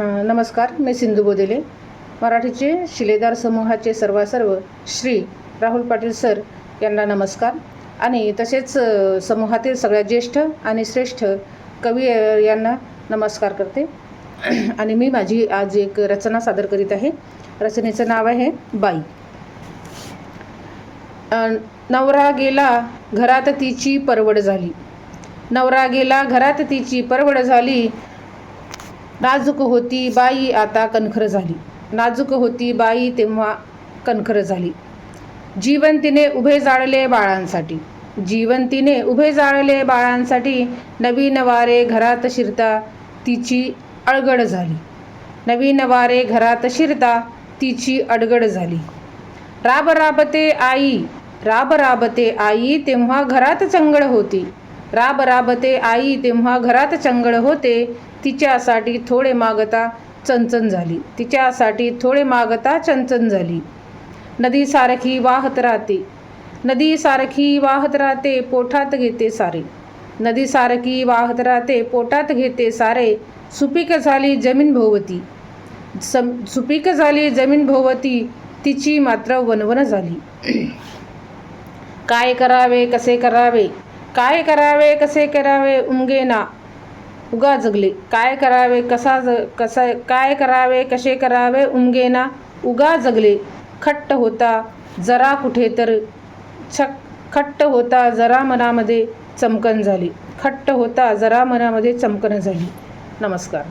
नमस्कार. मी सिंधू बोदेले. मराठीचे शिलेदार समूहाचे सर्वासर्व श्री राहुल पाटील सर यांना नमस्कार. आणि तसेच समूहातील सगळ्यात ज्येष्ठ आणि श्रेष्ठ कवी यांना नमस्कार करते. आणि मी माझी आज एक रचना सादर करीत आहे. रचनेचं नाव आहे बाई. नवरा गेला घरात तिची परवड झाली. नवरा गेला घरात तिची परवड झाली. नाजूक होती बाई आता कणखर झाली. नाजूक होती बाई तेव्हा कणखर झाली. जीवन तिने उभे जाळले बाळांसाठी. जीवन तिने उभे जाळले बाळांसाठी नवीन वारे घरात शिरता तिची अडगड झाली. नवीन वारे घरात शिरता तिची अडगड झाली. राब राबते आई राब राबते आई तेव्हा घरात चंगळ होती. राब राबते आई तेव्हा घरात चंगळ होते. तिच्यासाठी थोडे मागता चंचन झाली. तिच्यासाठी थोडे मागता चंचन झाली. नदीसारखी वाहत राहते. नदीसारखी वाहत राहते पोटात घेते सारे. नदीसारखी वाहत राहते पोटात घेते सारे. सुपीक झाली जमीन भोवती. सम सुपीक झाली जमीन भोवती तिची मात्र वनवन झाली. काय करावे कसे करावे? काय करावे कसे करावे उमगेना उगा जगले. काय करावे कसा ज कसा काय करावे कसे करावे उमगेना उगा जगले. खट्ट होता जरा कुठे तर छक खट्ट होता जरा मनामध्ये चमकन झाली. खट्ट होता जरा मनामध्ये चमकन झाली. नमस्कार.